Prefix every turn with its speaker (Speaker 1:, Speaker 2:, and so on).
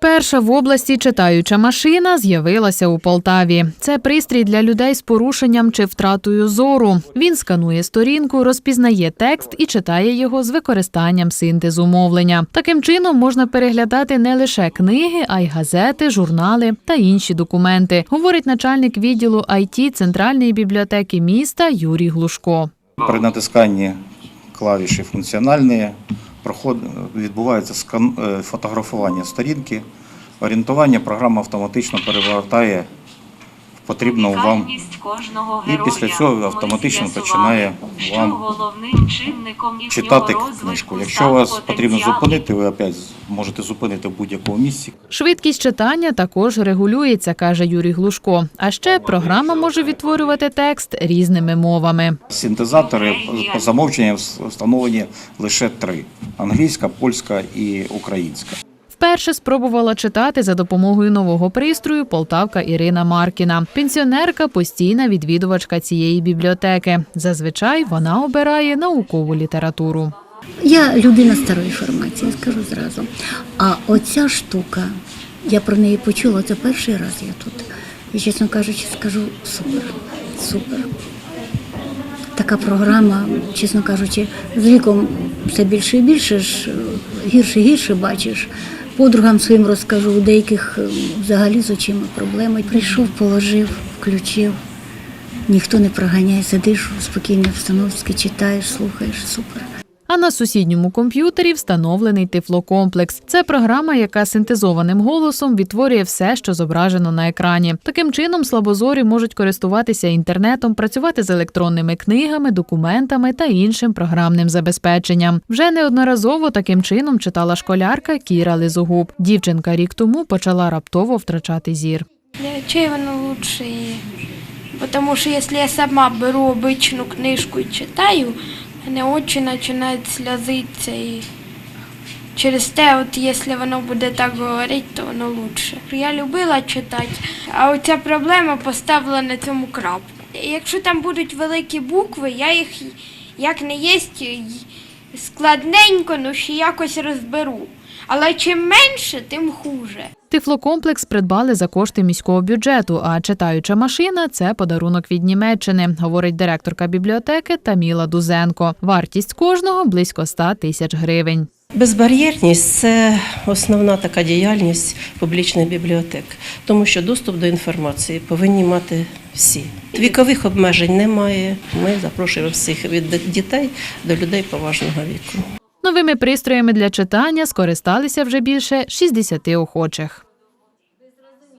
Speaker 1: Перша в області читаюча машина з'явилася у Полтаві. Це пристрій для людей з порушенням чи втратою зору. Він сканує сторінку, розпізнає текст і читає його з використанням синтезу мовлення. Таким чином можна переглядати не лише книги, а й газети, журнали та інші документи, говорить начальник відділу IT Центральної бібліотеки міста Юрій Глушко.
Speaker 2: При натисканні клавіші функціональні проход... відбувається скан... е, фотографування сторінки, орієнтування програма автоматично перевертає в потрібну вам І після цього автоматично починає вам
Speaker 3: головним чинником
Speaker 2: читати книжку. Якщо вас потрібно зупинити, ви опять можете зупинити в будь-якому місці.
Speaker 1: Швидкість читання також регулюється, каже Юрій Глушко. А ще програма може відтворювати текст різними мовами.
Speaker 2: Синтезатори по замовченням встановлені лише три: англійська, польська і українська.
Speaker 1: Вперше спробувала читати за допомогою нового пристрою полтавка Ірина Маркіна. Пенсіонерка постійна відвідувачка цієї бібліотеки. Зазвичай вона обирає наукову літературу.
Speaker 4: Я людина старої формації, скажу зразу. А оця штука, я про неї почула, це перший раз я тут. І чесно кажучи, скажу супер, супер. Така програма, чесно кажучи, з віком все більше і більше ж е, гірше гірше бачиш. Подругам своїм розкажу, у деяких е, взагалі з очима проблеми. Прийшов, положив, включив. Ніхто не проганяє, сидиш у спокійній обстановці, читаєш, слухаєш, супер.
Speaker 1: А на сусідньому комп'ютері встановлений тифлокомплекс. Це програма, яка синтезованим голосом відтворює все, що зображено на екрані. Таким чином, слабозорі можуть користуватися інтернетом, працювати з електронними книгами, документами та іншим програмним забезпеченням. Вже неодноразово таким чином читала школярка Кіра Лизогуб. Дівчинка рік тому почала раптово втрачати зір.
Speaker 5: Для очей воно лучше. Потому що якщо я сама беру обичну книжку і читаю, мене очі починають сльозитися. І через те, от якщо воно буде так говорити, то воно краще. Я любила читати, а оця проблема поставила на цьому крапку. Якщо там будуть великі букви, я їх як не є складненько, ну ще якось розберу. Але чим менше, тим хуже.
Speaker 1: Тифлокомплекс придбали за кошти міського бюджету, а читаюча машина це подарунок від Німеччини, говорить директорка бібліотеки Таміла Дузенко. Вартість кожного близько 100 тисяч гривень.
Speaker 6: Безбар'єрність це основна така діяльність публічних бібліотек, тому що доступ до інформації повинні мати всі. Вікових обмежень немає. Ми запрошуємо всіх від дітей до людей поважного віку.
Speaker 1: Новими пристроями для читання скористалися вже більше 60 охочих.